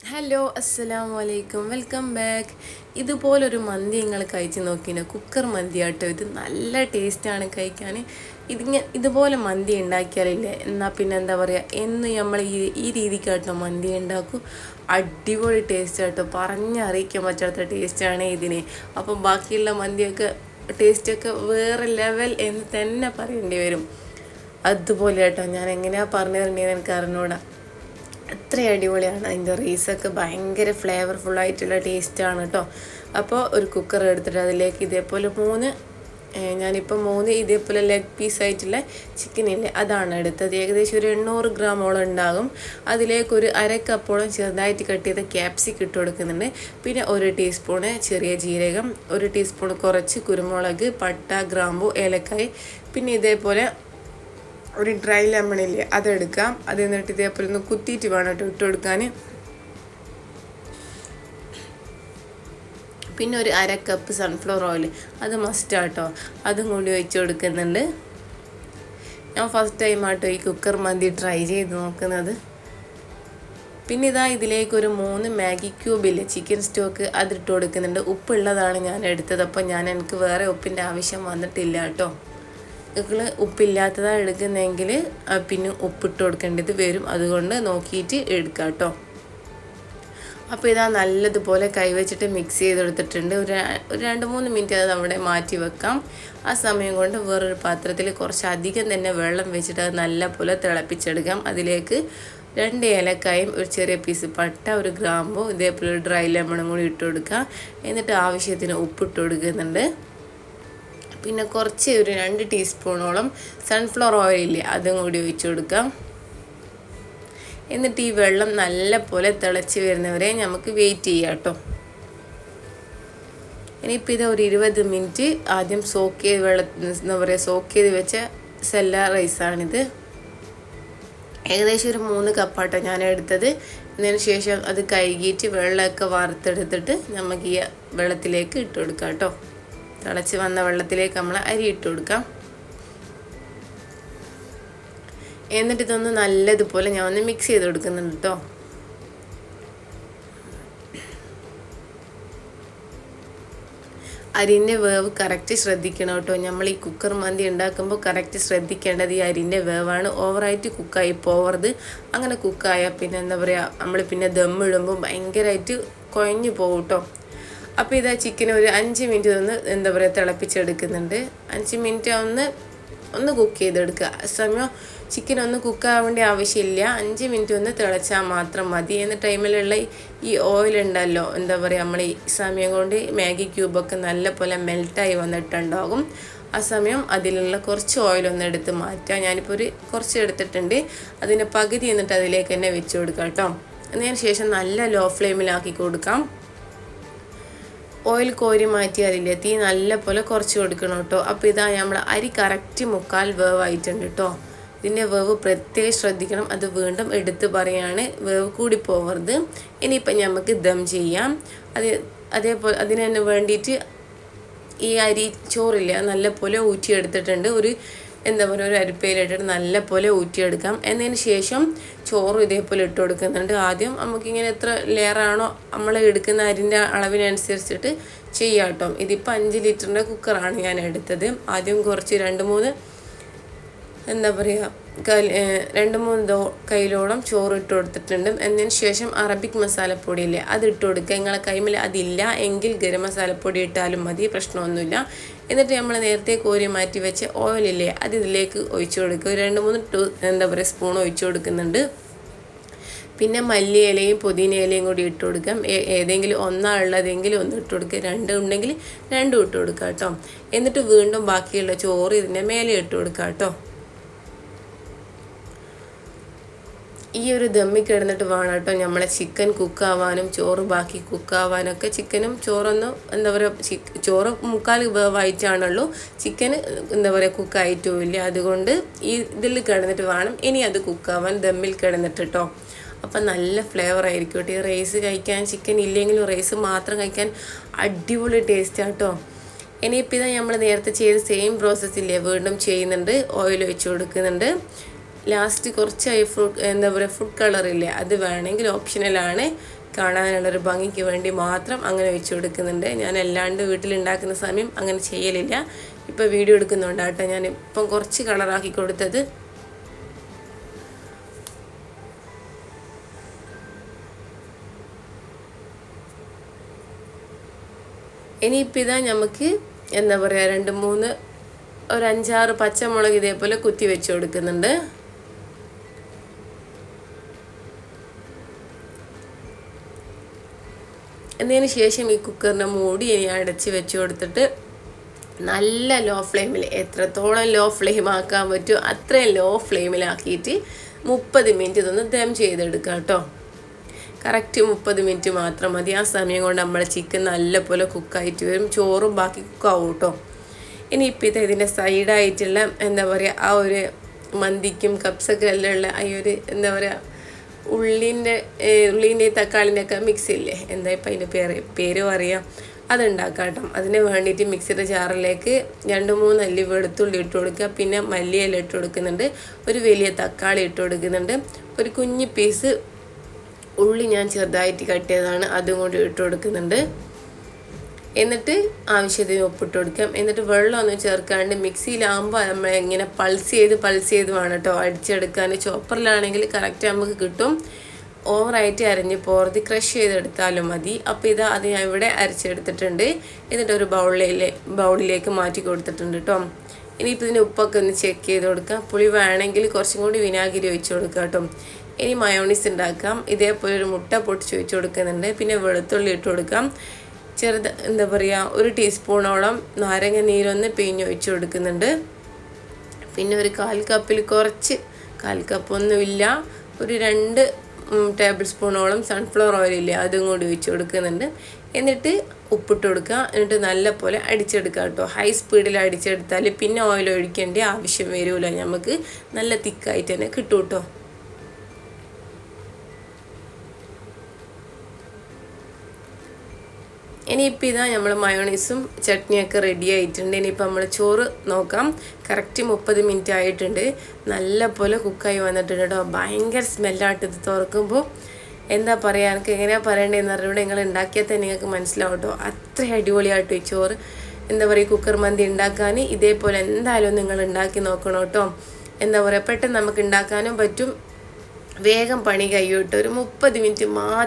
Hello അസ്സലാം വലൈക്കും welcome back ഇതുപോലൊരു മന്തി നിങ്ങൾ കഴിച്ച് നോക്കിനോ. കുക്കർ മന്തി ആട്ടോ. ഇത് നല്ല ടേസ്റ്റാണ് കഴിക്കാൻ ഇതിങ്ങനെ ഇതുപോലെ മന്തി ഉണ്ടാക്കിയാലില്ലേ? എന്നാൽ പിന്നെ എന്താ പറയുക എന്ന് നമ്മൾ ഈ ഈ രീതിക്കാട്ടോ മന്തി ഉണ്ടാക്കും. അടിപൊളി ടേസ്റ്റ് ആട്ടോ. പറഞ്ഞറിയിക്കാൻ പറ്റാത്ത ടേസ്റ്റാണ് ഇതിന്. അപ്പം ബാക്കിയുള്ള മന്തിയൊക്കെ ടേസ്റ്റൊക്കെ വേറെ ലെവൽ എന്ന് തന്നെ പറയേണ്ടി വരും. അതുപോലെ കേട്ടോ ഞാൻ എങ്ങനെയാണ് പറഞ്ഞു തരേണ്ടതെന്ന് എനിക്ക് അറിഞ്ഞൂടാ. അത്ര അടിപൊളിയാണ്. അതിന്റെ റൈസൊക്കെ ഭയങ്കര ഫ്ലേവർഫുള്ളായിട്ടുള്ള ടേസ്റ്റാണ് കേട്ടോ അപ്പോൾ ഒരു കുക്കർ എടുത്തിട്ട് അതിലേക്ക് ഇതേപോലെ മൂന്ന് ഞാനിപ്പോൾ മൂന്ന് ഇതേപോലെ ലെഗ് പീസായിട്ടുള്ള ചിക്കനില്ലേ അതാണ് എടുത്തത്. ഏകദേശം ഒരു എണ്ണൂറ് ഗ്രാമോളം ഉണ്ടാകും. അതിലേക്ക് ഒരു അര കപ്പോളം ചെറുതായിട്ട് കട്ട് ചെയ്ത ക്യാപ്സി ഇട്ട് കൊടുക്കുന്നുണ്ട്. പിന്നെ ഒരു ടീസ്പൂണ് ചെറിയ ജീരകം ഒരു ടീസ്പൂൺ കുറച്ച് കുരുമുളക് പട്ട ഗ്രാമ്പു ഏലക്കായ് പിന്നെ ഇതേപോലെ ഒരു ഡ്രൈ ലെമണില്ലേ അതെടുക്കാം അത് എന്നിട്ട് ഇതേപോലെ ഒന്ന് കുത്തിയിട്ട് വേണം കേട്ടോ ഇട്ട് കൊടുക്കാൻ. പിന്നെ ഒരു അര കപ്പ് സൺഫ്ലവർ ഓയിൽ അത് മസ്റ്റ് മസ്റ്റാട്ടോ അതും കൂടി ഒഴിച്ച് കൊടുക്കുന്നുണ്ട്. ഞാൻ ഫസ്റ്റ് ടൈം ആട്ടോ ഈ കുക്കർ മന്തി ട്രൈ ചെയ്ത് നോക്കുന്നത്. പിന്നെ ഇതാ ഇതിലേക്ക് ഒരു മൂന്ന് മാഗി ക്യൂബില്ലേ ചിക്കൻ സ്റ്റോക്ക് അതിട്ട് കൊടുക്കുന്നുണ്ട്. ഉപ്പുള്ളതാണ് ഞാൻ എടുത്തത് അപ്പോൾ ഞാൻ എനിക്ക് വേറെ ഉപ്പിന്റെ ആവശ്യം വന്നിട്ടില്ല കേട്ടോ. നിങ്ങൾ ഉപ്പില്ലാത്തതാണ് എടുക്കുന്നതെങ്കിൽ പിന്നെ ഉപ്പിട്ട് കൊടുക്കേണ്ടത് വരും. അതുകൊണ്ട് നോക്കിയിട്ട് എടുക്കുക കേട്ടോ അപ്പോൾ ഇതാ നല്ലതുപോലെ കൈവച്ചിട്ട് മിക്സ് ചെയ്തെടുത്തിട്ടുണ്ട് ഒരു ഒരു രണ്ട് മൂന്ന് മിനിറ്റ് അത് അവിടെ മാറ്റി വെക്കാം. ആ സമയം കൊണ്ട് വേറൊരു പാത്രത്തിൽ കുറച്ച് അധികം തന്നെ വെള്ളം വെച്ചിട്ട് അത് നല്ലപോലെ തിളപ്പിച്ചെടുക്കാം. അതിലേക്ക് രണ്ട് ഏലക്കായും ഒരു ചെറിയ പീസ് പട്ട ഒരു ഗ്രാമ്പും ഇതേപോലെ ഡ്രൈ ലെമണും കൂടി ഇട്ട് കൊടുക്കുക എന്നിട്ട് ആവശ്യത്തിന് ഉപ്പിട്ട് കൊടുക്കുന്നുണ്ട്. പിന്നെ കുറച്ച് ഒരു രണ്ട് ടീസ്പൂണോളം സൺഫ്ലവർ ഓയിലില്ലേ അതും കൂടി ഒഴിച്ചു കൊടുക്കാം. എന്നിട്ട് ഈ വെള്ളം നല്ല പോലെ തിളച്ച് വരുന്നവരെ നമുക്ക് വെയിറ്റ് ചെയ്യാം കേട്ടോ. ഇനിയിപ്പോൾ ഇത് ഒരു ഇരുപത് മിനിറ്റ് ആദ്യം സോക്ക് ചെയ്ത് വെള്ള എന്താ പറയുക സോക്ക് ചെയ്ത് വെച്ച സെല്ല റൈസാണിത് ഏകദേശം ഒരു മൂന്ന് കപ്പാട്ടോ ഞാൻ എടുത്തത്. അതിന് ശേഷം അത് കഴുകിയിട്ട് വെള്ളമൊക്കെ വറുത്തെടുത്തിട്ട് നമുക്ക് ഈ വെള്ളത്തിലേക്ക് ഇട്ട് കൊടുക്കാം കേട്ടോ. തിളച്ച് വന്ന വെള്ളത്തിലേക്ക് നമ്മൾ അരി ഇട്ട് കൊടുക്കാം എന്നിട്ട് ഇതൊന്ന് നല്ലതുപോലെ ഞാൻ ഒന്ന് മിക്സ് ചെയ്ത് കൊടുക്കുന്നുണ്ട് കേട്ടോ അരിന്റെ വേവ് കറക്റ്റ് ശ്രദ്ധിക്കണം കേട്ടോ നമ്മൾ ഈ കുക്കർ മന്തി ഉണ്ടാക്കുമ്പോൾ കറക്റ്റ് ശ്രദ്ധിക്കേണ്ടത് ഈ അരിന്റെ വേവാണ്. ഓവറായിട്ട് കുക്കായി പോവരുത്. അങ്ങനെ കുക്കായാൽ പിന്നെ എന്താ പറയുക നമ്മൾ പിന്നെ ദമ്മിടുമ്പോൾ ഭയങ്കരമായിട്ട് കുഴഞ്ഞു പോകും കേട്ടോ അപ്പോൾ ഇതാ ചിക്കൻ ഒരു അഞ്ച് മിനിറ്റ് ഒന്ന് എന്താ പറയുക തിളപ്പിച്ചെടുക്കുന്നുണ്ട്. അഞ്ച് മിനിറ്റ് ഒന്ന് ഒന്ന് കുക്ക് ചെയ്തെടുക്കുക. സമയം ചിക്കൻ ഒന്ന് കുക്ക് കുക്കാവേണ്ട ആവശ്യമില്ല. അഞ്ച് മിനിറ്റ് ഒന്ന് തിളച്ചാൽ മാത്രം മതി. എന്ന ടൈമിലുള്ള ഈ ഓയിൽ ഉണ്ടല്ലോ എന്താ പറയുക നമ്മൾ ഈ സമയം കൊണ്ട് മാഗി ക്യൂബൊക്കെ നല്ല പോലെ മെൽറ്റായി വന്നിട്ടുണ്ടാകും. ആ സമയം അതിലുള്ള കുറച്ച് ഓയിൽ ഒന്ന് എടുത്ത് മാറ്റാം ഞാനിപ്പോൾ ഒരു കുറച്ച് എടുത്തിട്ടുണ്ട്. അതിന്റെ പകുതി എന്നിട്ട് അതിലേക്ക് തന്നെ വെച്ച് കൊടുക്കാം കേട്ടോ. അതിന് ശേഷം നല്ല ലോ ഫ്ലെയിമിലാക്കി കൊടുക്കാം. ഓയിൽ കോരി മാറ്റി അതിന്റെ തീ നല്ല പോലെ കുറച്ച് കൊടുക്കണം കേട്ടോ. അപ്പോൾ ഇതാ നമ്മൾ അരി കറക്റ്റ് മുക്കാൽ വേവായിട്ടുണ്ട് കേട്ടോ. ഇതിന്റെ വേവ് പ്രത്യേകം ശ്രദ്ധിക്കണം. അത് വീണ്ടും എടുത്ത് പറയാണ്. വേവ് കൂടി പോവരുത്. ഇനിയിപ്പം നമുക്ക് ദം ചെയ്യാം. അത് അതേപോലെ അതിന് വേണ്ടിയിട്ട് ഈ അരി ചോറില്ല നല്ലപോലെ ഊറ്റിയെടുത്തിട്ടുണ്ട്. ഒരു എന്താ പറയുക ഒരു അരിപ്പയിലിട്ടിട്ട് നല്ലപോലെ ഊറ്റിയെടുക്കാം. എന്നതിന് ശേഷം ചോറും ഇതേപോലെ ഇട്ട് കൊടുക്കുന്നുണ്ട്. ആദ്യം നമുക്കിങ്ങനെ എത്ര ലെയറാണോ നമ്മൾ എടുക്കുന്ന അരിന്റെ അളവിനനുസരിച്ചിട്ട് ചെയ്യാം കേട്ടോ. ഇതിപ്പോൾ അഞ്ച് ലിറ്ററിന്റെ കുക്കറാണ് ഞാൻ എടുത്തത്. ആദ്യം കുറച്ച് രണ്ട് മൂന്ന് എന്താ പറയുക രണ്ട് മൂന്ന് ദോ കയ്യിലോളം ചോറ് ഇട്ട് കൊടുത്തിട്ടുണ്ട്. എന്നതിന് ശേഷം അറബിക് മസാലപ്പൊടി ഇല്ലേ അത് ഇട്ട് കൊടുക്കുക. നിങ്ങളെ കൈമിൽ അതില്ല എങ്കിൽ ഗരം മസാലപ്പൊടി ഇട്ടാലും മതി പ്രശ്നമൊന്നുമില്ല. എന്നിട്ട് നമ്മൾ നേരത്തെ കോരി മാറ്റി വെച്ച ഓയിലില്ലേ അത് ഇതിലേക്ക് ഒഴിച്ചു കൊടുക്കുക. രണ്ട് മൂന്ന് ടൂ എന്താ പറയുക സ്പൂൺ ഒഴിച്ചു കൊടുക്കുന്നുണ്ട്. പിന്നെ മല്ലി ഇലയും പുതിന ഇലയും കൂടി ഇട്ട് കൊടുക്കാം ഏതെങ്കിലും ഒന്നാളുള്ളതെങ്കിൽ ഒന്ന് ഇട്ട് കൊടുക്കുക. രണ്ട് ഉണ്ടെങ്കിൽ രണ്ടും ഇട്ട് കൊടുക്കാം കേട്ടോ. എന്നിട്ട് വീണ്ടും ബാക്കിയുള്ള ചോറ് ഇതിന്റെ മേലെ ഇട്ട് കൊടുക്കാം കേട്ടോ. ഈ ഒരു ദമ്മി കിടന്നിട്ട് വേണം കേട്ടോ നമ്മളെ ചിക്കൻ കുക്കാവാനും ചോറ് ബാക്കി കുക്കാവാനൊക്കെ ചിക്കനും ചോറൊന്നും എന്താ പറയുക ചോറ് മുക്കാൽ വേവായിട്ടാണുള്ളൂ. ചിക്കൻ എന്താ പറയുക കുക്കായിട്ടും ഇല്ല അതുകൊണ്ട് ഈ ഇതിൽ കിടന്നിട്ട് വേണം ഇനി അത് കുക്കാവാൻ ദമ്മിൽ കിടന്നിട്ട് കേട്ടോ അപ്പം നല്ല ഫ്ലേവർ ആയിരിക്കും കേട്ടോ. ഈ റൈസ് കഴിക്കാൻ ചിക്കൻ ഇല്ലെങ്കിലും റൈസ് മാത്രം കഴിക്കാൻ അടിപൊളി ടേസ്റ്റാണ് കേട്ടോ ഇനിയിപ്പോൾ ഇതാ നമ്മൾ നേരത്തെ ചെയ്ത സെയിം പ്രോസസ്സില്ലേ വീണ്ടും ചെയ്യുന്നുണ്ട് ഓയിൽ ഒഴിച്ചു കൊടുക്കുന്നുണ്ട്. ലാസ്റ്റ് കുറച്ച് ഐ ഫ്രൂട്ട് എന്താ പറയുക ഫുഡ് കളറില്ലേ അത് വേണമെങ്കിൽ ഓപ്ഷനലാണ് കാണാനുള്ളൊരു ഭംഗിക്ക് വേണ്ടി മാത്രം അങ്ങനെ വെച്ച് കൊടുക്കുന്നുണ്ട്. ഞാൻ അല്ലാണ്ട് വീട്ടിലുണ്ടാക്കുന്ന സമയം അങ്ങനെ ചെയ്യലില്ല. ഇപ്പോൾ വീഡിയോ എടുക്കുന്നുണ്ടാട്ടെ ഞാൻ ഇപ്പം കുറച്ച് കളറാക്കി കൊടുത്തത്. ഇനിയിപ്പോൾ ഇതാ നമുക്ക് എന്താ പറയുക രണ്ട് മൂന്ന് ഒരു അഞ്ചാറ് പച്ചമുളക് ഇതേപോലെ കുത്തി വെച്ച് കൊടുക്കുന്നുണ്ട്. എന്നതിന് ശേഷം ഈ കുക്കറിന്റെ മൂടി ഇനി അടച്ച് വെച്ച് കൊടുത്തിട്ട് നല്ല ലോ ഫ്ലെയിമിൽ എത്രത്തോളം ലോ ഫ്ലെയിം ആക്കാൻ പറ്റുമോ അത്രയും ലോ ഫ്ലെയിമിലാക്കിയിട്ട് മുപ്പത് മിനിറ്റ് ഇതൊന്ന് ദം ചെയ്തെടുക്കുക കേട്ടോ. കറക്റ്റ് മുപ്പത് മിനിറ്റ് മാത്രം മതി. ആ സമയം കൊണ്ട് നമ്മൾ ചിക്കൻ നല്ലപോലെ കുക്കായിട്ട് വരും. ചോറും ബാക്കി കുക്കാവും കേട്ടോ. ഇനി ഇത് ഇതിന്റെ സൈഡായിട്ടുള്ള എന്താ പറയുക ആ ഒരു മന്തിക്കും കപ്സൊക്കെ എല്ലാം ഉള്ള ആ ഒരു എന്താ പറയുക ഉള്ളിന്റെ ഉള്ളിന്റെ തക്കാളിന്റെ ഒക്കെ മിക്സ് ഇല്ലേ? എന്താ ഇപ്പം അതിന്റെ പേര്? പേര് പറയാം അതുണ്ടാക്കാം കേട്ടോ. അതിന് വേണ്ടിയിട്ട് മിക്സിയുടെ ജാറിലേക്ക് രണ്ട് മൂന്ന് അല്ലി വെളുത്തുള്ളി ഇട്ട് കൊടുക്കുക. പിന്നെ മല്ലിയില ഇട്ട് കൊടുക്കുന്നുണ്ട്. ഒരു വലിയ തക്കാളി ഇട്ട് കൊടുക്കുന്നുണ്ട്. ഒരു കുഞ്ഞു പീസ് ഉള്ളി ഞാൻ ചെറുതായിട്ട് കട്ട് ചെയ്തതാണ്. അതും കൂടി ഇട്ട് കൊടുക്കുന്നുണ്ട്. എന്നിട്ട് ആവശ്യത്തിന് ഉപ്പിട്ട് കൊടുക്കാം. എന്നിട്ട് വെള്ളമൊന്നും ചേർക്കാണ്ട് മിക്സിയിലാകുമ്പോൾ നമ്മൾ ഇങ്ങനെ പൾസ് ചെയ്ത് പൾസ് ചെയ്ത് വേണം കേട്ടോ അടിച്ചെടുക്കാൻ ചോപ്പറിലാണെങ്കിൽ കറക്റ്റ് നമുക്ക് കിട്ടും. ഓവറായിട്ട് അരഞ്ഞ് പോർത്തി ക്രഷ് ചെയ്തെടുത്താലും മതി. അപ്പോൾ ഇത് അത് ഞാൻ ഇവിടെ അരച്ചെടുത്തിട്ടുണ്ട്. എന്നിട്ട് ഒരു ബൗളിലെ ബൗളിലേക്ക് മാറ്റി കൊടുത്തിട്ടുണ്ട് കേട്ടോ ഇനിയിപ്പോൾ ഇതിന്റെ ഉപ്പൊക്കെ ഒന്ന് ചെക്ക് ചെയ്ത് കൊടുക്കാം. പുളി വേണമെങ്കിൽ കുറച്ചും കൂടി വിനാഗിരി ഒഴിച്ച് കൊടുക്കാം കേട്ടോ ഇനി മയോണീസ് ഉണ്ടാക്കാം. ഇതേപോലെ ഒരു മുട്ട പൊട്ടിച്ച് ഒഴിച്ച് കൊടുക്കുന്നുണ്ട്. പിന്നെ വെളുത്തുള്ളി ഇട്ട് കൊടുക്കാം. ചെറുത് എന്താ പറയുക ഒരു ടീസ്പൂണോളം നാരങ്ങ നീരൊന്ന് പിഴിഞ്ഞൊഴിച്ച് കൊടുക്കുന്നുണ്ട്. പിന്നെ ഒരു കാൽ കപ്പിൽ കുറച്ച് കാൽ കപ്പൊന്നുമില്ല ഒരു രണ്ട് ടേബിൾ സ്പൂണോളം സൺഫ്ലവർ ഓയിലില്ലേ അതും കൂടി ഒഴിച്ച് കൊടുക്കുന്നുണ്ട്. എന്നിട്ട് ഉപ്പിട്ട് കൊടുക്കുക. എന്നിട്ട് നല്ലപോലെ അടിച്ചെടുക്കുക കേട്ടോ. ഹൈ സ്പീഡിൽ അടിച്ചെടുത്താൽ പിന്നെ ഓയിൽ ഒഴിക്കേണ്ട ആവശ്യം വരില്ല നമുക്ക് നല്ല തിക്കായിട്ട് തന്നെ കിട്ടും കേട്ടോ ഇനിയിപ്പോൾ ഇതാ നമ്മൾ മയോണൈസും ചട്നിയൊക്കെ റെഡി ആയിട്ടുണ്ട്. ഇനിയിപ്പോൾ നമ്മൾ ചോറ് നോക്കാം. കറക്റ്റ് മുപ്പത് മിനിറ്റ് ആയിട്ടുണ്ട്. നല്ല പോലെ കുക്കായി വന്നിട്ടുണ്ട് കേട്ടോ ഭയങ്കര സ്മെല്ലായിട്ട് ഇത് തുറക്കുമ്പോൾ എന്താ പറയുക എനിക്ക് എങ്ങനെയാണ് പറയേണ്ടതെന്ന് അറിഞ്ഞൂടെ. നിങ്ങൾ ഉണ്ടാക്കിയാൽ തന്നെ നിങ്ങൾക്ക് മനസ്സിലാവും കേട്ടോ അത്ര അടിപൊളിയായിട്ട് ഈ ചോറ്. എന്താ പറയുക കുക്കർ മന്തി ഉണ്ടാക്കാൻ ഇതേപോലെ എന്തായാലും നിങ്ങൾ ഉണ്ടാക്കി നോക്കണം കേട്ടോ എന്താ പറയുക പെട്ടെന്ന് നമുക്ക് ഉണ്ടാക്കാനും പറ്റും. വേഗം പണി കഴിയും കേട്ടോ ഒരു മുപ്പത് മിനിറ്റ് മാത്രം